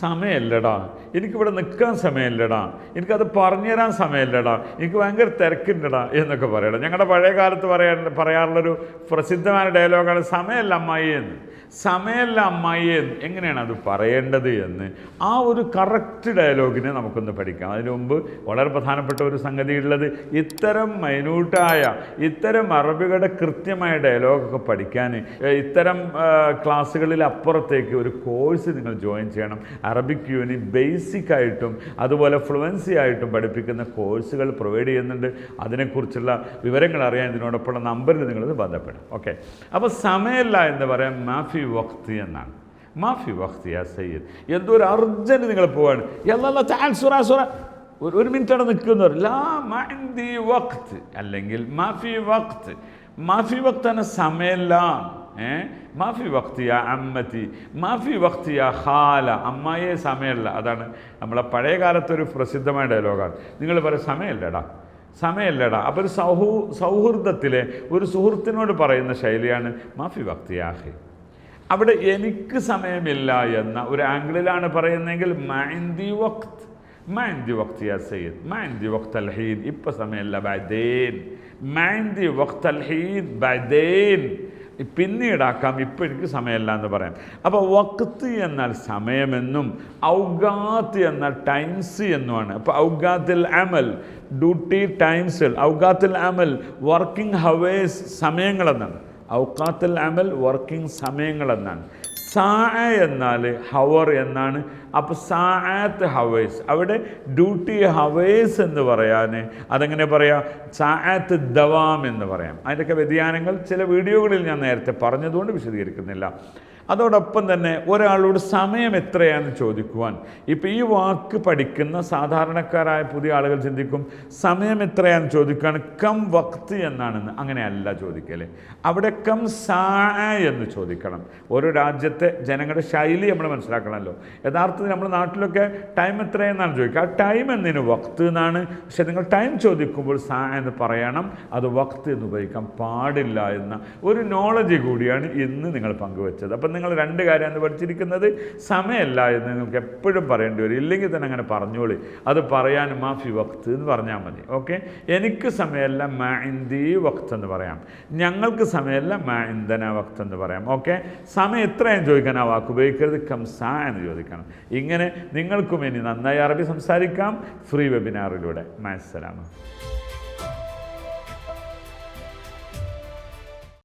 സമയമല്ലടാ എനിക്കിവിടെ നിൽക്കാൻ സമയമില്ലടാ എനിക്കത് പറഞ്ഞുതരാൻ സമയമില്ലടാ എനിക്ക് ഭയങ്കര തിരക്കുണ്ടടാ എന്നൊക്കെ പറയണം. ഞങ്ങളുടെ പഴയ കാലത്ത് പറയാൻ പറയാറുള്ളൊരു പ്രസിദ്ധമായ ഡയലോഗാണ് സമയമല്ല അമ്മായി എന്ന്. സമയമല്ല അമ്മായി എന്ന്. എങ്ങനെയാണ് അത് പറയേണ്ടത് എന്ന്? ആ ഒരു കറക്റ്റ് ഡയലോഗിനെ നമുക്കൊന്ന് പഠിക്കാം. അതിനു മുമ്പ് വളരെ പ്രധാനപ്പെട്ട ഒരു സംഗതി ഉള്ളത് ഇത്തരം മൈന്യൂട്ടായ ഇത്തരം അറബികളുടെ കൃത്യമായ ഡയലോഗൊക്കെ പഠിക്കാൻ ഇത്തരം ക്ലാസ്സുകളിൽ അപ്പുറത്തേക്ക് ഒരു കോഴ്സ് നിങ്ങൾ ജോയിൻ ചെയ്യണം. അറബിക് യൂണി ബേസിക് ആയിട്ടും അതുപോലെ ഫ്ലുവൻസി ആയിട്ടും പഠിപ്പിക്കുന്ന കോഴ്സുകൾ പ്രൊവൈഡ് ചെയ്യുന്നുണ്ട്. അതിനെക്കുറിച്ചുള്ള വിവരങ്ങൾ അറിയാൻ ഇതിനോടൊപ്പമുള്ള നമ്പറിൽ നിങ്ങളത് ബന്ധപ്പെടും. ഓക്കെ അപ്പോൾ സമയമില്ല എന്ന് പറയാൻ മാഫി വക്തി എന്നാണ്. മാഫി വക്തി ആ സയ്യിദ്. എന്തോ ഒരു അർജന്റ് നിങ്ങൾ പോവാണ്. എല്ലാ ചാൻ സുറ ഒരു ഒരു മിനിറ്റ് അവിടെ നിൽക്കുന്നവർ. ലാ മഅന്ദി വക്ത് അല്ലെങ്കിൽ മാഫി വക്ത് മാഫി വക്താണ് സമയമല്ല. ഏ? മാഫി വക്തിയ അമ്മത്തി മാഫി വക്തിയ ഹാല അമ്മായേ സമയമല്ല. അതാണ് നമ്മളെ പഴയ കാലത്തൊരു പ്രസിദ്ധമായ ഡയലോഗാണ് നിങ്ങൾ പറയും സമയമല്ലടാ സമയമല്ലടാ. അപ്പോൾ ഒരു സൗഹൃ സൗഹൃദത്തിലെ ഒരു സുഹൃത്തിനോട് പറയുന്ന ശൈലിയാണ് മാഫി വക്തിയാഹി അവിടെ എനിക്ക് സമയമില്ല എന്ന ഒരു ആംഗിളിലാണ് പറയുന്നതെങ്കിൽ മൈന്ദി വക്ത് മൈന്ദി വക്ത് യാ സയ്യിദ് മൈന്ദി വക്ത് അൽ ഹീദ്. ഇപ്പം സമയമല്ല ബൈദേൻ മൈന്ദി വക്ത് അൽ ഹീദ് ബൈദേൻ. പിന്നീടാക്കാം ഇപ്പം എനിക്ക് സമയമല്ല എന്ന് പറയാം. അപ്പോൾ വക്ത് എന്നാൽ സമയമെന്നും ഔഗാത്ത് എന്നാൽ ടൈംസ് എന്നുമാണ്. അപ്പോൾ ഔഗാത്തിൽ അമൽ ഡ്യൂട്ടി ടൈംസ് ഔഗാത്തിൽ അമൽ വർക്കിംഗ് ഹവേഴ്സ് സമയങ്ങളെന്നാണ്. ഔക്കാത്തിൽ അമൽ വർക്കിംഗ് സമയങ്ങളെന്നാണ്. സാ എന്നാൽ ഹവർ എന്നാണ്. അപ്പോൾ സാത്ത് ഹവേഴ്സ്. അവിടെ ഡ്യൂട്ടി ഹവേഴ്സ് എന്ന് പറയാൻ അതെങ്ങനെ പറയാം? സാത്ത് ദവാം എന്ന് പറയാം. അതിന്റെയൊക്കെ വ്യതിയാനങ്ങൾ ചില വീഡിയോകളിൽ ഞാൻ നേരത്തെ പറഞ്ഞതുകൊണ്ട് വിശദീകരിക്കുന്നില്ല. അതോടൊപ്പം തന്നെ ഒരാളോട് സമയം എത്രയാണെന്ന് ചോദിക്കുവാൻ? ഇപ്പം ഈ വാക്ക് പഠിക്കുന്ന സാധാരണക്കാരായ പുതിയ ആളുകൾ ചിന്തിക്കും സമയം എത്രയാണെന്ന് ചോദിക്കുകയാണ് കം വക്ത് എന്നാണെന്ന്. അങ്ങനെയല്ല ചോദിക്കൽ. അവിടെ കം സാ എന്ന് ചോദിക്കണം. ഓരോ രാജ്യത്തെ ജനങ്ങളുടെ ശൈലി നമ്മൾ മനസ്സിലാക്കണമല്ലോ. യഥാർത്ഥത്തിൽ നമ്മുടെ നാട്ടിലൊക്കെ ടൈം എത്രയെന്നാണ് ചോദിക്കുക. ആ ടൈം എന്നതിന് വക്ത് എന്നാണ്. പക്ഷെ നിങ്ങൾ ടൈം ചോദിക്കുമ്പോൾ സാ എന്ന് പറയണം. അത് വക്ത് എന്ന് ഉപയോഗിക്കാൻ പാടില്ല എന്ന ഒരു നോളജ് കൂടിയാണ് ഇന്ന് നിങ്ങൾ പങ്കുവച്ചത്. അപ്പം നിങ്ങൾ രണ്ട് കാര്യമാണ് പഠിച്ചിരിക്കുന്നത്. സമയമല്ല എന്ന് നിങ്ങൾക്ക് എപ്പോഴും പറയേണ്ടി വരും. ഇല്ലെങ്കിൽ തന്നെ അങ്ങനെ പറഞ്ഞോളി. അത് പറയാൻ മാഫി വക്ത് എന്ന് പറഞ്ഞാൽ മതി. ഓക്കെ? എനിക്ക് സമയമല്ല മാ ഇന്ദി വക്ത് എന്ന് പറയാം. ഞങ്ങൾക്ക് സമയമല്ല മാ ഇന്ധന വക്ത് എന്ന് പറയാം. ഓക്കെ? സമയം എത്രയും ചോദിക്കാൻ ആ വാക്ക് ഉപയോഗിക്കരുത്. കംസ എന്ന് ചോദിക്കണം. ഇങ്ങനെ നിങ്ങൾക്കും ഇനി നന്നായി അറബി സംസാരിക്കാം. ഫ്രീ വെബിനാറിലൂടെ. മാസലാമ